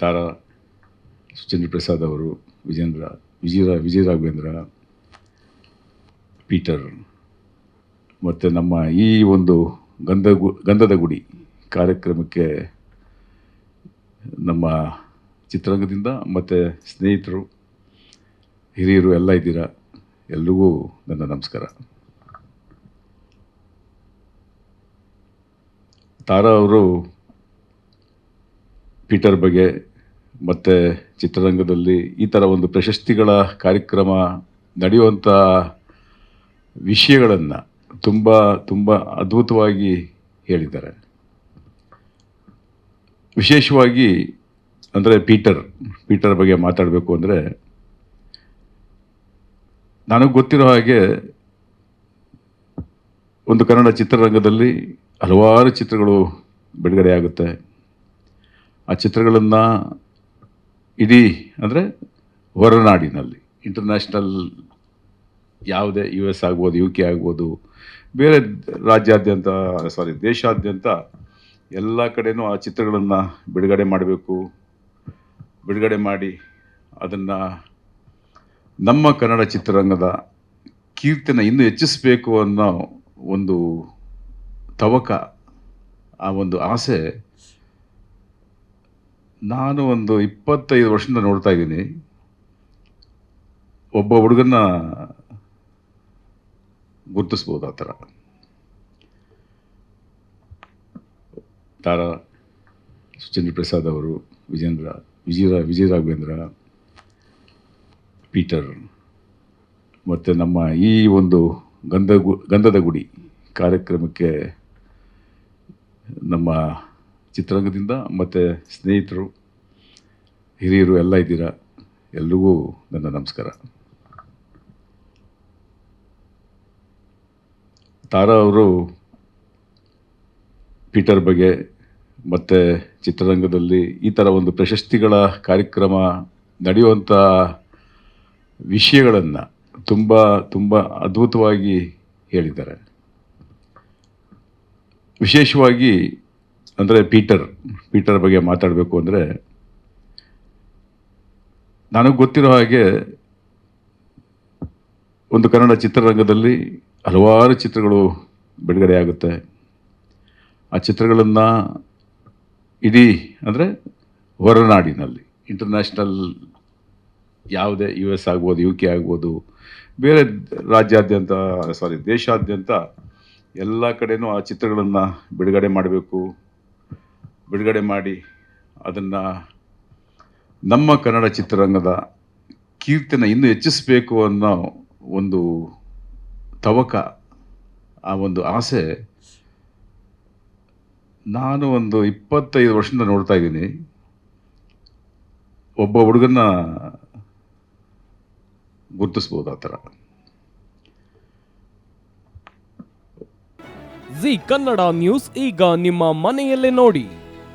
ತಾರಾ ಸುಚೇಂದ್ರ ಪ್ರಸಾದ್ ಅವರು, ವಿಜೇಂದ್ರ, ವಿಜಯ ವಿಜಯ ರಾಘವೇಂದ್ರ, ಪೀಟರ್, ಮತ್ತು ನಮ್ಮ ಈ ಒಂದು ಗಂಧ ಗಂಧದ ಗುಡಿ ಕಾರ್ಯಕ್ರಮಕ್ಕೆ ನಮ್ಮ ಚಿತ್ರರಂಗದಿಂದ ಮತ್ತು ಸ್ನೇಹಿತರು, ಹಿರಿಯರು ಎಲ್ಲ ಇದ್ದೀರಾ? ಎಲ್ರಿಗೂ ನನ್ನ ನಮಸ್ಕಾರ. ತಾರಾ ಅವರು ಪೀಟರ್ ಬಗ್ಗೆ, ಮತ್ತು ಚಿತ್ರರಂಗದಲ್ಲಿ ಈ ಥರ ಒಂದು ಪ್ರಶಸ್ತಿಗಳ ಕಾರ್ಯಕ್ರಮ ನಡೆಯುವಂಥ ವಿಷಯಗಳನ್ನು ತುಂಬ ತುಂಬ ಅದ್ಭುತವಾಗಿ ಹೇಳಿದ್ದಾರೆ. ವಿಶೇಷವಾಗಿ ಅಂದರೆ ಪೀಟರ್ ಪೀಟರ್ ಬಗ್ಗೆ ಮಾತಾಡಬೇಕು ಅಂದರೆ ನನಗೆ ಗೊತ್ತಿರೋ ಹಾಗೆ ಒಂದು ಕನ್ನಡ ಚಿತ್ರರಂಗದಲ್ಲಿ ಹಲವಾರು ಚಿತ್ರಗಳು ಬಿಡುಗಡೆ ಆಗುತ್ತೆ. ಆ ಚಿತ್ರಗಳನ್ನು ಇಡೀ ಅಂದರೆ ಹೊರನಾಡಿನಲ್ಲಿ ಇಂಟರ್ನ್ಯಾಷನಲ್ ಯಾವುದೇ ಯು ಎಸ್ ಆಗ್ಬೋದು ಯು ಕೆ ಆಗ್ಬೋದು, ಬೇರೆ ರಾಜ್ಯಾದ್ಯಂತ ಸಾರಿ ದೇಶಾದ್ಯಂತ ಎಲ್ಲ ಕಡೆಯೂ ಆ ಚಿತ್ರಗಳನ್ನು ಬಿಡುಗಡೆ ಮಾಡಬೇಕು. ಬಿಡುಗಡೆ ಮಾಡಿ ಅದನ್ನು ನಮ್ಮ ಕನ್ನಡ ಚಿತ್ರರಂಗದ ಕೀರ್ತಿನ ಇನ್ನೂ ಹೆಚ್ಚಿಸಬೇಕು ಅನ್ನೋ ಒಂದು ತವಕ, ಆ ಒಂದು ಆಸೆ ನಾನು ಒಂದು ಇಪ್ಪತ್ತೈದು ವರ್ಷದಿಂದ ನೋಡ್ತಾ ಇದ್ದೀನಿ. ಒಬ್ಬ ಹುಡುಗನ್ನ ಗುರುತಿಸ್ಬೋದು ಆ ಥರ. ತಾರಾ ಸುಚೇಂದ್ರ ಪ್ರಸಾದ್ ಅವರು, ವಿಜೇಂದ್ರ ವಿಜಯ ವಿಜಯ ರಾಘವೇಂದ್ರ, ಪೀಟರ್, ಮತ್ತು ನಮ್ಮ ಈ ಒಂದು ಗಂಧ ಗು- ಗಂಧದ ಗುಡಿ ಕಾರ್ಯಕ್ರಮಕ್ಕೆ ನಮ್ಮ ಚಿತ್ರರಂಗದಿಂದ ಮತ್ತು ಸ್ನೇಹಿತರು, ಹಿರಿಯರು ಎಲ್ಲ ಇದ್ದೀರಾ? ಎಲ್ರಿಗೂ ನನ್ನ ನಮಸ್ಕಾರ. ತಾರಾ ಅವರು ಪೀಟರ್ ಬಗ್ಗೆ ಮತ್ತು ಚಿತ್ರರಂಗದಲ್ಲಿ ಈ ಥರ ಒಂದು ಪ್ರಶಸ್ತಿಗಳ ಕಾರ್ಯಕ್ರಮ ನಡೆಯುವಂಥ ವಿಷಯಗಳನ್ನು ತುಂಬ ತುಂಬ ಅದ್ಭುತವಾಗಿ ಹೇಳಿದ್ದಾರೆ. ವಿಶೇಷವಾಗಿ ಅಂದರೆ ಪೀಟರ್ ಪೀಟರ್ ಬಗ್ಗೆ ಮಾತಾಡಬೇಕು ಅಂದರೆ ನನಗೆ ಗೊತ್ತಿರೋ ಹಾಗೆ ಒಂದು ಕನ್ನಡ ಚಿತ್ರರಂಗದಲ್ಲಿ ಹಲವಾರು ಚಿತ್ರಗಳು ಬಿಡುಗಡೆ ಆಗುತ್ತೆ. ಆ ಚಿತ್ರಗಳನ್ನು ಇಡೀ ಅಂದರೆ ಹೊರನಾಡಿನಲ್ಲಿ ಇಂಟರ್ನ್ಯಾಷನಲ್ ಯಾವುದೇ ಯು ಎಸ್ ಆಗ್ಬೋದು ಯು ಕೆ ಆಗ್ಬೋದು, ಬೇರೆ ರಾಜ್ಯಾದ್ಯಂತ ಸಾರಿ ದೇಶಾದ್ಯಂತ ಎಲ್ಲ ಕಡೆಯೂ ಆ ಚಿತ್ರಗಳನ್ನು ಬಿಡುಗಡೆ ಮಾಡಬೇಕು. ಬಿಡುಗಡೆ ಮಾಡಿ ಅದನ್ನು ನಮ್ಮ ಕನ್ನಡ ಚಿತ್ರರಂಗದ ಕೀರ್ತಿನ ಇನ್ನೂ ಹೆಚ್ಚಿಸಬೇಕು ಅನ್ನೋ ಒಂದು ತವಕ, ಆ ಒಂದು ಆಸೆ ನಾನು ಒಂದು ಇಪ್ಪತ್ತೈದು ವರ್ಷದಿಂದ ನೋಡ್ತಾ ಇದ್ದೀನಿ. ಒಬ್ಬ ಹುಡುಗನ್ನ ಗುರುತಿಸ್ಬೋದು ಆ ಥರ. ಜಿ ಕನ್ನಡ ನ್ಯೂಸ್ ಈಗ ನಿಮ್ಮ ಮನೆಯಲ್ಲೇ ನೋಡಿ.